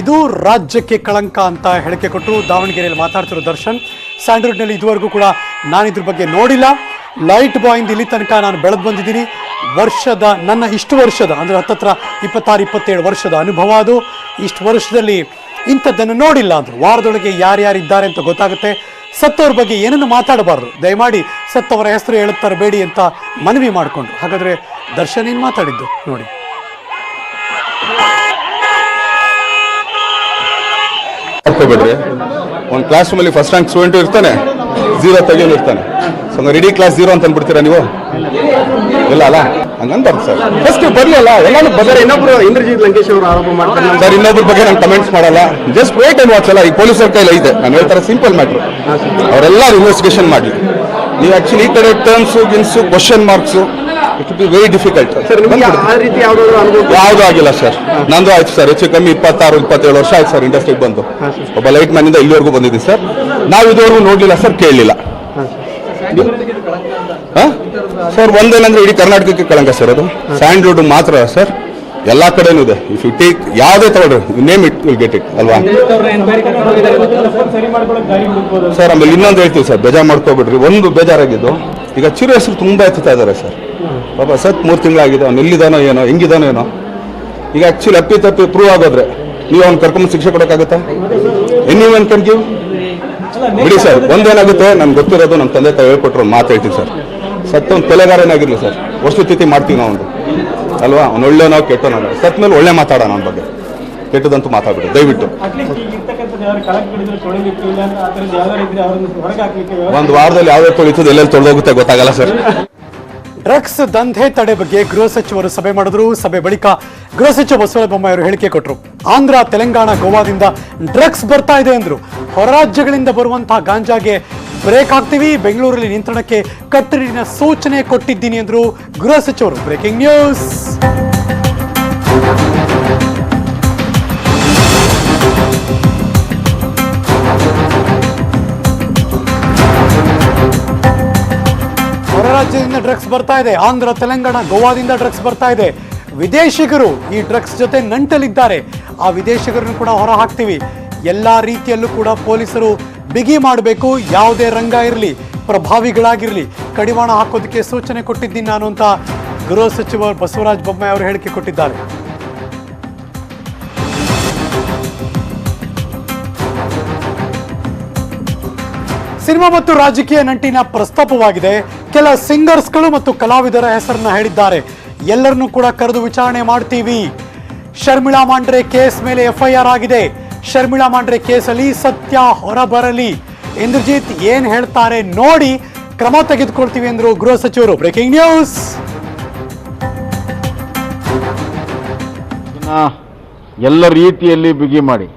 ಇದು ರಾಜ್ಯಕ್ಕೆ ಕಳಂಕ ಅಂತ ಹೇಳಿಕೆ ಕೊಟ್ಟರು ದಾವಣಗೆರೆಯಲ್ಲಿ ಮಾತಾಡ್ತಿರೋ ದರ್ಶನ್. ಸ್ಯಾಂಡ್ರೂಡ್ನಲ್ಲಿ ಇದುವರೆಗೂ ಕೂಡ ನಾನು ಇದ್ರ ಬಗ್ಗೆ ನೋಡಿಲ್ಲ. ಲೈಟ್ ಬಾಯಿಂದ ಇಲ್ಲಿ ತನಕ ನಾನು ಬೆಳೆದು ಬಂದಿದ್ದೀನಿ. ವರ್ಷದ, ನನ್ನ ಇಷ್ಟು ವರ್ಷದ, ಅಂದರೆ ಹತ್ತತ್ರ ಇಪ್ಪತ್ತಾರು, ಇಪ್ಪತ್ತೇಳು ವರ್ಷದ ಅನುಭವ ಅದು. ಇಷ್ಟು ವರ್ಷದಲ್ಲಿ ಇಂಥದ್ದನ್ನು ನೋಡಿಲ್ಲ ಅಂದರು. ವಾರದೊಳಗೆ ಯಾರ್ಯಾರು ಇದ್ದಾರೆ ಅಂತ ಗೊತ್ತಾಗುತ್ತೆ. ಸತ್ತವ್ರ ಬಗ್ಗೆ ಏನನ್ನು ಮಾತಾಡಬಾರ್ದು. ದಯಮಾಡಿ ಸತ್ತವರ ಹೆಸರು ಹೇಳುತ್ತಾರೆ ಬೇಡಿ ಅಂತ ಮನವಿ ಮಾಡಿಕೊಂಡು ಹಾಗಾದರೆ ದರ್ಶನ್ ಏನು ಮಾತಾಡಿದ್ದು? ನೋಡಿ. ಮಾಡ್ಕೋಬೇಡ್ರಿ ಒಂದು ಕ್ಲಾಸ್ ರೂಮಲ್ಲಿ ಫಸ್ಟ್ ರ್ಯಾಂಕ್ ಸ್ಟೂಡೆಂಟು ಇರ್ತಾನೆ ಝೀರೋ ತೆಗಿಯೋನು ಇರ್ತಾನೆ. ಸೊ ರೆಡಿ ಕ್ಲಾಸ್ ಝೀರೋ ಅಂತ ಅಂದ್ಬಿಡ್ತೀರಾ ನೀವು? ಇಲ್ಲ ಅಲ್ಲ? ಹಂಗಂತಾರೆ ಸರ್. ಫಸ್ಟ್ ಬರಲಿ ಅಲ್ಲ ಎಲ್ಲಾನು ಬಗ್ಗೆ ಇನ್ನೊಬ್ರು ಇಂದ್ರಜಿತ್ ಲಂಕೇಶ್ ಅವರು ಆರೋಪ ಮಾಡ್ತಾರೆ. ಸರ್ ಇನ್ನೊಬ್ರ ಬಗ್ಗೆ ನಾನು ಕಮೆಂಟ್ಸ್ ಮಾಡಲ್ಲ. ಜಸ್ಟ್ ವೇಟ್ ಅಂಡ್ ವಾಚ್ ಅಲ್ಲ ಈ ಪೊಲೀಸರ ಕೈಲಿ ಐತೆ. ನಾನು ಹೇಳ್ತಾರೆ ಸಿಂಪಲ್ ಮ್ಯಾಟ್ರು ಅವರೆಲ್ಲ ಇನ್ವೆಸ್ಟಿಗೇಷನ್ ಮಾಡಲಿ. ನೀವು ಆಕ್ಚುಲಿ ಈ ಕಡೆ turns ಗಿನ್ಸು question marks be very difficult ಯಾವುದೂ ಆಗಿಲ್ಲ ಸರ್ ನಂದು ಆಯ್ತು ಸರ್ ಹೆಚ್ಚು ಕಮ್ಮಿ ಇಪ್ಪತ್ತಾರು ಇಪ್ಪತ್ತೇಳು ವರ್ಷ ಆಯ್ತು ಸರ್ ಇಂಡಸ್ಟ್ರಿಗೆ ಬಂದು. ಒಬ್ಬ ಲೈಟ್ ಮ್ಯಾನಿಂದ ಇಲ್ಲಿವರೆಗೂ ಬಂದಿದ್ದೀವಿ ಸರ್ ನಾವು ಇದುವರೆಗೂ ನೋಡಲಿಲ್ಲ ಸರ್ ಕೇಳಲಿಲ್ಲ. ಸರ್ ಒಂದೇನಂದ್ರೆ ಇಡೀ ಕರ್ನಾಟಕಕ್ಕೆ ಕಳಂಕ ಸರ್ ಅದು. ಸ್ಯಾಂಡ್ಲ್ವುಡ್ ಮಾತ್ರ ಸರ್ ಎಲ್ಲ ಕಡೆನೂ ಇದೆ. ಇಫ್ ಯು ಟೇಕ್ ಯಾವುದೇ ತಗೊಳ್ರಿ name it will get it ಅಲ್ವಾ? ಸರ್ ಆಮೇಲೆ ಇನ್ನೊಂದು ಹೇಳ್ತೀವಿ ಸರ್ ಬೇಜಾರು ಮಾಡ್ಕೋಬಿಡ್ರಿ. ಒಂದು ಬೇಜಾರಾಗಿದ್ದು. ಈಗ ಚಿರು ಹೆಸರು ತುಂಬ ಎತ್ತುತ್ತಾ ಇದ್ದಾರೆ ಸರ್ ಪಾಪ ಸತ್ ಮೂರು ತಿಂಗಳಾಗಿದೆ ಅವ್ನು ಎಲ್ಲಿದಾನೋ ಏನೋ ಹೆಂಗಿದಾನೋ ಏನೋ. ಈಗ ಆಕ್ಚುಲಿ ಅಪ್ಪಿ ತಪ್ಪಿ ಪ್ರೂವ್ ಆಗೋದ್ರೆ ನೀವು ಅವ್ನು ಕರ್ಕೊಂಡು ಶಿಕ್ಷೆ ಕೊಡೋಕ್ಕಾಗುತ್ತಾ? ಎನಿ ಒನ್ ಕ್ಯಾನ್ ಗಿವ್ ಬಿಡಿ ಸರ್ ಒಂದೇನಾಗುತ್ತೆ ನನ್ಗೆ ಗೊತ್ತಿರೋದು ನಮ್ಮ ತಂದೆ ತಾಯಿ ಹೇಳ್ಕೊಟ್ರು ಒಂದು ಮಾತು ಹೇಳ್ತೀನಿ ಸರ್ ಸತ್ತ ಒಂದು ಕೊಲೆಗಾರನಾಗಿರ್ಲಿ ಸರ್ ವರ್ಷ ಮಾಡ್ತೀವಿ ನಾವು ಒಂದು ಅಲ್ವಾ? ಅವ್ನು ಒಳ್ಳೆನೋ ಕೆಟ್ಟನೋ ಸತ್ ಮೇಲೆ ಒಳ್ಳೆ ಮಾತಾಡೋಣ ಅವನ ಬಗ್ಗೆ. ಕೆಟ್ಟದಂತೂ ಮಾತಾಡ್ಬಿಟ್ಟು ದಯವಿಟ್ಟು. ಒಂದು ವಾರದಲ್ಲಿ ಯಾವ್ದು ತೊಳಿತದೆ ಎಲ್ಲೆಲ್ಲಿ ತೊಳೆದೋಗುತ್ತೆ ಗೊತ್ತಾಗಲ್ಲ ಸರ್ ಡ್ರಗ್ಸ್ ದಂಧೆ ತಡೆ ಬಗ್ಗೆ ಗೃಹ ಸಚಿವರು ಸಭೆ ಮಾಡಿದ್ರು. ಸಭೆ ಬಳಿಕ ಗೃಹ ಸಚಿವ ಬಸವರಾಜ ಬೊಮ್ಮಾಯಿ ಅವರು ಹೇಳಿಕೆ ಕೊಟ್ಟರು ಆಂಧ್ರ, ತೆಲಂಗಾಣ, ಗೋವಾದಿಂದ ಡ್ರಗ್ಸ್ ಬರ್ತಾ ಇದೆ ಎಂದರು ಹೊರ ರಾಜ್ಯಗಳಿಂದ ಬರುವಂತಹ ಗಾಂಜಾಗೆ ಬ್ರೇಕ್ ಹಾಕ್ತೀವಿ. ಬೆಂಗಳೂರಲ್ಲಿ ನಿಯಂತ್ರಣಕ್ಕೆ ಕಟ್ಟುನಿಟ್ಟಿನ ಸೂಚನೆ ಕೊಟ್ಟಿದ್ದೀನಿ ಎಂದರು ಗೃಹ ಸಚಿವರು. Breaking news. ರಾಜ್ಯದಿಂದ ಡ್ರಗ್ಸ್ ಬರ್ತಾ ಇದೆ. ಆಂಧ್ರ, ತೆಲಂಗಾಣ, ಗೋವಾದಿಂದ ಡ್ರಗ್ಸ್ ಬರ್ತಾ ಇದೆ. ವಿದೇಶಿಗರು ಈ ಡ್ರಗ್ಸ್ ಜೊತೆ ನಂಟಲಿದ್ದಾರೆ. ಆ ವಿದೇಶಿಗರನ್ನು ಕೂಡ ಹೊರ ಹಾಕ್ತೀವಿ ಎಲ್ಲಾ ರೀತಿಯಲ್ಲೂ ಕೂಡ ಪೊಲೀಸರು ಬಿಗಿ ಮಾಡಬೇಕು. ಯಾವುದೇ ರಂಗ ಇರಲಿ, ಪ್ರಭಾವಿಗಳಾಗಿರಲಿ, ಕಡಿವಾಣ ಹಾಕೋದಕ್ಕೆ ಸೂಚನೆ ಕೊಟ್ಟಿದ್ದೀನಿ ನಾನು ಅಂತ ಗೃಹ ಸಚಿವ ಬಸವರಾಜ ಬೊಮ್ಮಾಯಿ ಅವರು ಹೇಳಿಕೆ ಕೊಟ್ಟಿದ್ದಾರೆ. ಸಿನಿಮಾ ಮತ್ತು ರಾಜಕೀಯ ನಂಟಿನ ಪ್ರಸ್ತಾಪವಾಗಿದೆ. ಕೆಲ ಸಿಂಗರ್ಸ್ಗಳು ಮತ್ತು ಕಲಾವಿದರ ಹೆಸರನ್ನ ಹೇಳಿದ್ದಾರೆ. ಎಲ್ಲರನ್ನೂ ಕೂಡ ಕರೆದು ವಿಚಾರಣೆ ಮಾಡ್ತೀವಿ. ಶರ್ಮಿಳಾ ಮಾಂಡ್ರೆ ಕೇಸ್ ಮೇಲೆ ಎಫ್ಐಆರ್ ಆಗಿದೆ. ಶರ್ಮಿಳಾ ಮಾಂಡ್ರೆ ಕೇಸಲ್ಲಿ ಸತ್ಯ ಹೊರಬರಲಿ. ಇಂದ್ರಜಿತ್ ಏನ್ ಹೇಳ್ತಾರೆ ನೋಡಿ ಕ್ರಮ ತೆಗೆದುಕೊಳ್ತೀವಿ ಎಂದರು ಗೃಹ ಸಚಿವರು. Breaking news. ಎಲ್ಲ ರೀತಿಯಲ್ಲಿ ಬಿಗಿ ಮಾಡಿ.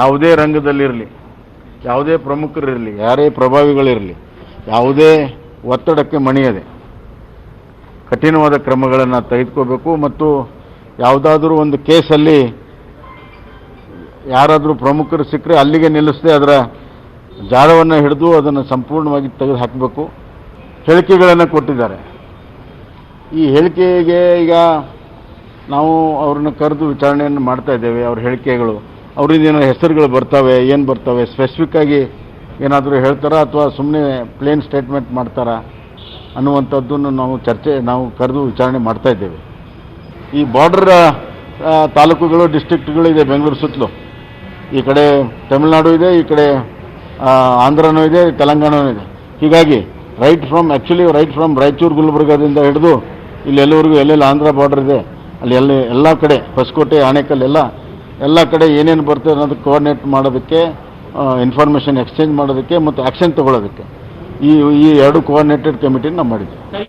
ಯಾವುದೇ ರಂಗದಲ್ಲಿರಲಿ, ಯಾವುದೇ ಪ್ರಮುಖರಿರಲಿ, ಯಾರೇ ಪ್ರಭಾವಿಗಳಿರಲಿ, ಯಾವುದೇ ಒತ್ತಡಕ್ಕೆ ಮಣಿಯದೆ. ಕಠಿಣವಾದ ಕ್ರಮಗಳನ್ನು ತೆಗೆದುಕೋಬೇಕು ಮತ್ತು ಯಾವುದಾದ್ರೂ ಒಂದು ಕೇಸಲ್ಲಿ ಯಾರಾದರೂ ಪ್ರಮುಖರು ಸಿಕ್ಕರೆ ಅಲ್ಲಿಗೆ ನಿಲ್ಲಿಸದೆ ಅದರ ಜಾಲವನ್ನು ಹಿಡಿದು ಅದನ್ನು ಸಂಪೂರ್ಣವಾಗಿ ತೆಗೆದು ಹಾಕಬೇಕು ಹೇಳಿಕೆಗಳನ್ನು ಕೊಟ್ಟಿದ್ದಾರೆ. ಈ ಹೇಳಿಕೆಗೆ ಈಗ ನಾವು ಅವ್ರನ್ನ ಕರೆದು ವಿಚಾರಣೆಯನ್ನು ಮಾಡ್ತಾ ಇದ್ದೇವೆ, ಅವ್ರ ಹೇಳಿಕೆಗಳು. ಅವರಿಂದ ಏನೋ ಹೆಸರುಗಳು ಬರ್ತವೆ, ಏನು ಬರ್ತವೆ ಸ್ಪೆಸಿಫಿಕ್ ಆಗಿ ಏನಾದರೂ ಹೇಳ್ತಾರಾ ಅಥವಾ ಸುಮ್ಮನೆ ಪ್ಲೇನ್ ಸ್ಟೇಟ್ಮೆಂಟ್ ಮಾಡ್ತಾರಾ ಅನ್ನುವಂಥದ್ದನ್ನು ನಾವು ಚರ್ಚೆ, ನಾವು ಕರೆದು ವಿಚಾರಣೆ ಮಾಡ್ತಾ ಇದ್ದೇವೆ. ಈ ಬಾರ್ಡರ್ ತಾಲೂಕುಗಳು ಡಿಸ್ಟ್ರಿಕ್ಟ್ಗಳು ಇದೆ ಬೆಂಗಳೂರು ಸುತ್ತಲೂ. ಈ ಕಡೆ ತಮಿಳುನಾಡು ಇದೆ, ಈ ಕಡೆ ಆಂಧ್ರನೂ ಇದೆ, ತೆಲಂಗಾಣನೂ ಇದೆ. ಹೀಗಾಗಿ right from actually right from Raichur, ಗುಲ್ಬರ್ಗದಿಂದ ಹಿಡಿದು ಇಲ್ಲಿ ಎಲ್ಲವರೆಗೂ ಎಲ್ಲೆಲ್ಲಿ ಆಂಧ್ರ ಬಾರ್ಡರ್ ಇದೆ, ಅಲ್ಲಿ ಎಲ್ಲ ಎಲ್ಲ ಕಡೆ, ಹೊಸಕೋಟೆ, ಆಣೆಕಲ್ಲೆಲ್ಲ, ಎಲ್ಲ ಕಡೆ ಏನೇನು ಬರ್ತದೆ ಅನ್ನೋದಕ್ಕೆ ಕೋಆರ್ಡಿನೇಟ್ ಮಾಡೋದಕ್ಕೆ ಇನ್ಫಾರ್ಮೇಷನ್ ಎಕ್ಸ್ಚೇಂಜ್ ಮಾಡೋದಕ್ಕೆ ಮತ್ತು ಆ್ಯಕ್ಷನ್ ತಗೊಳ್ಳೋದಕ್ಕೆ. ಈ ಈ ಎರಡು ಕೋಆರ್ಡಿನೇಟೆಡ್ ಕಮಿಟಿನ ನಾವು ಮಾಡಿದ್ವಿ.